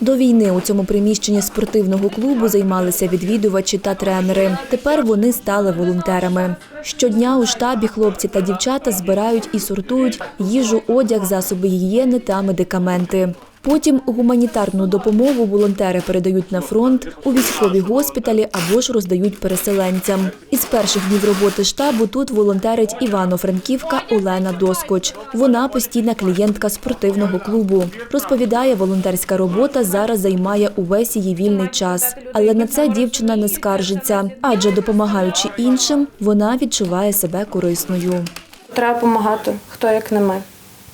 До війни у цьому приміщенні спортивного клубу займалися відвідувачі та тренери. Тепер вони стали волонтерами. Щодня у штабі хлопці та дівчата збирають і сортують їжу, одяг, засоби гігієни та медикаменти. Потім гуманітарну допомогу волонтери передають на фронт, у військові госпіталі або ж роздають переселенцям. Із перших днів роботи штабу тут волонтерить Івано-Франківка Олена Доскоч. Вона постійна клієнтка спортивного клубу. Розповідає, волонтерська робота зараз займає увесь її вільний час. Але на це дівчина не скаржиться, адже допомагаючи іншим, вона відчуває себе корисною. Треба допомагати, хто як не ми.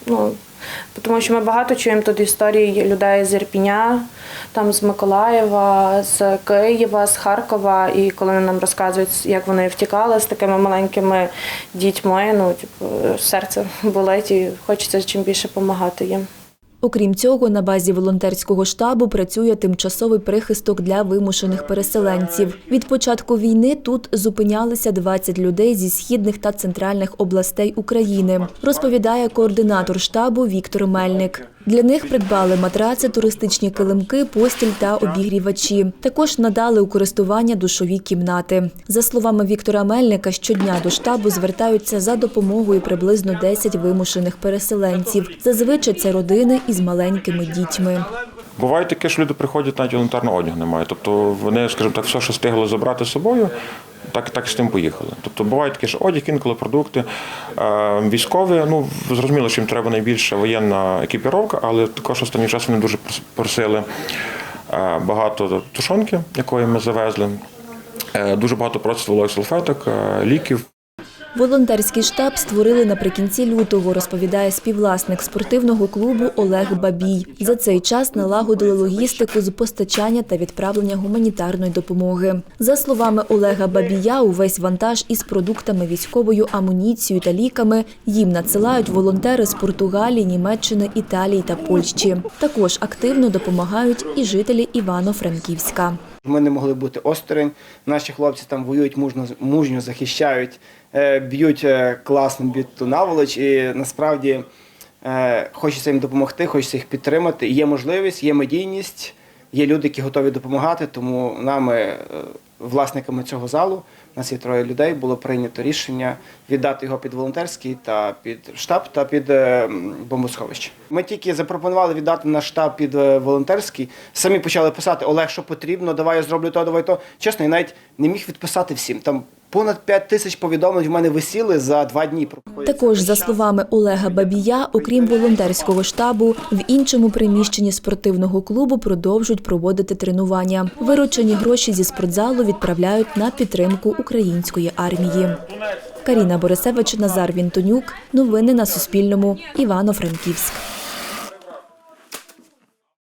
Ну, тому що ми багато чуємо тут історії людей з Ірпіня, там з Миколаєва, з Києва, з Харкова. І коли вони нам розказують, як вони втікали з такими маленькими дітьми, ну типу, серце болить і хочеться чим більше допомагати їм. Окрім цього, на базі волонтерського штабу працює тимчасовий прихисток для вимушених переселенців. Від початку війни тут зупинялися 20 людей зі східних та центральних областей України, розповідає координатор штабу Віктор Мельник. Для них придбали матраци, туристичні килимки, постіль та обігрівачі. Також надали у користування душові кімнати. За словами Віктора Мельника, щодня до штабу звертаються за допомогою приблизно 10 вимушених переселенців. Зазвичай це родини із маленькими дітьми. Буває таке, що люди приходять, навіть елементарного одягу немає. Тобто вони, скажімо так, все, що встигли забрати з собою, так, так з тим поїхали. Тобто буває таке, що одяг, інколи продукти. Е, Військові, ну зрозуміло, що їм треба найбільше воєнна екіпіровка, але також останнім часом вони дуже прос- просили е, багато тушонки, якої ми завезли. Е, Дуже багато просить вологих салфеток, ліків. Волонтерський штаб створили наприкінці лютого, розповідає співвласник спортивного клубу Олег Бабій. За цей час налагодили логістику з постачання та відправлення гуманітарної допомоги. За словами Олега Бабія, увесь вантаж із продуктами, військовою амуніцією та ліками їм надсилають волонтери з Португалії, Німеччини, Італії та Польщі. Також активно допомагають і жителі Івано-Франківська. Ми не могли бути осторонь. Наші хлопці там воюють мужно, мужньо захищають, е, б'ють е, класно, б'ють ту наволоч. І насправді е, хочеться їм допомогти, хочеться їх підтримати. Є можливість, є медійність, є люди, які готові допомагати. Тому нами, е, власниками цього залу, нас є троє людей, було прийнято рішення віддати його під волонтерський та під штаб та під е, бомбосховище. Ми тільки запропонували віддати наш штаб під е, волонтерський. Самі почали писати Олег, що потрібно, давай я зроблю то, давай то. Чесно, я навіть не міг відписати всім. Там понад 5 тисяч повідомлень в мене висіли за два дні. Також, за словами Олега Бабія, окрім волонтерського штабу, в іншому приміщенні спортивного клубу продовжують проводити тренування. Виручені гроші зі спортзалу відправляють на підтримку української армії. Каріна Борисевич, Назар Вінтонюк. Новини на Суспільному. Івано-Франківськ.